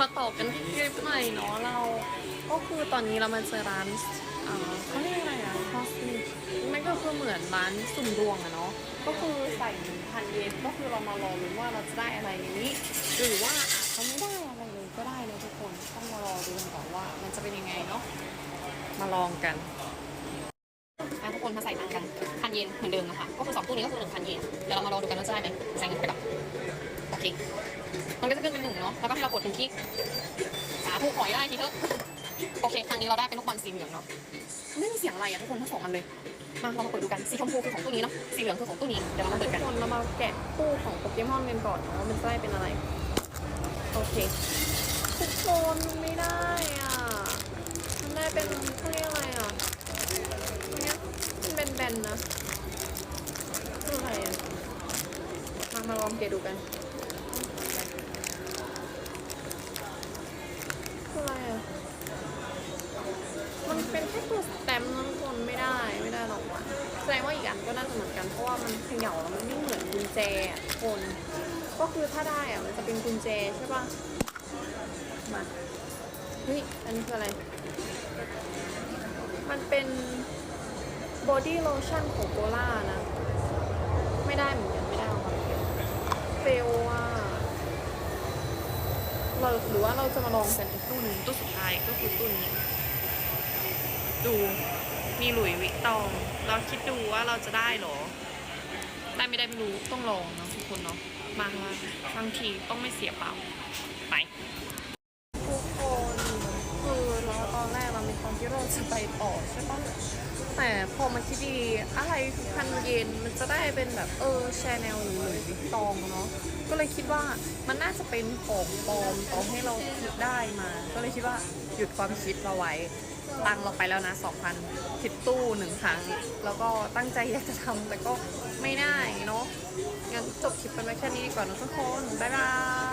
มาต่อกันที่คลิปใหม่เนาะเรา ก็คือตอนนี้เรามาเจอร้านเอ่อเขาเรียกอะไรอะคอสมิมันก็คือเหมือนร้านสุ่มดวงอะเนาะก็คือใส่หนึ่งพันเยนก็คือเรามารอลุ้นว่าเราจะได้อะไรในนี้ หรือว่าอาจจะไม่ได้อะไรเลยก็ได้นะทุกคนต้องมารอดูกันก่อนว่า มันจะเป็นยังไงเนาะมาลองกันอะทุกคนมาใส่ตังกันพันเยนเหมือนเดิมนะคะก็คือสองตู้นี้ก็คือหนึ่งพันเยนเดี๋ยวเรามารอดูกันว่าจะได้ไหมใส่เงินไปก่อนโอเค เป็นหนึ่งเนาะแล้วก็ให้เรากดหนึ่งที่สาธุขอให้ได้ทีเถอะโอเคครั้งนี้เราได้เป็นลูกบอลสีเหลืองเนาะไม่มีเสียงอะไรอะทุกคนทั้งสองอันเลยมาเรามาเปิดดูกันสีชมพูคือของตู้นี้เนาะสีเหลืองคือของตู้นี้เดี๋ยวเรามาเปิดกันทุกคนเรามาแกะตู้ของโปเกมอนกันก่อนเนาะว่ามันจะได้เป็นอะไรโอเคทุกคนมันไม่ได้อะมันได้เป็นเขาเรียกอะไรอะอันเนี้ยมันเป็นแบนๆนะคืออะไรอะมามาลองเกะดูกัน คืออะไรอะ มันเป็นแค่ตัวสแตมป์นะทุกคนไม่ได้ไม่ได้หรอกว่ะ แสดงว่าอีกอันก็น่าจะเหมือนกันเพราะว่ามันเขย่าแล้วมันไม่เหมือนกุญแจอะทุกคน ก็คือถ้าได้อะมันจะเป็นกุญแจใช่ป่ะ มา เฮ้ย อันนี้คืออะไร มันเป็นบอดี้โลชั่นของโกล่านะ ไม่ได้เหมือนกันไม่ได้ออกมาเฟลอะเราหรือว่าเราจะมาลองกันอีกตู้หนึ่งตู้สุดท้ายก็คือตู้นี้ดู มีหลุยวิตองเราคิดดูว่าเราจะได้เหรอ ได้ไม่ได้ไม่รู้ต้องลองเนาะทุกคนเนาะมามาบางทีต้องไม่เสียเปล่าไปทุกคนคือเราตอนแรกเรามีความคิดว่เราจะไปต่อใช่ปะแต่พอมาคิดดีอะไรพันเยนมันจะได้เป็นแบบเออชแนลหรือหลุยวิกตองเนาะก็เลยคิดว่ามันน่าจะเป็นของปลอมต่อให้เราคิดได้มา ก็เลยคิดว่าหยุดความคิดเราไว้ ตังเราไปแล้วนะ2,000ทิปตู้หนึ่งครั้ง แล้วก็ตั้งใจอยากจะทำแต่ก็ไม่ได้เนาะงั้นจบคลิปไปแค่นี้ดีกว่านะทุกคน บ๊ายบาย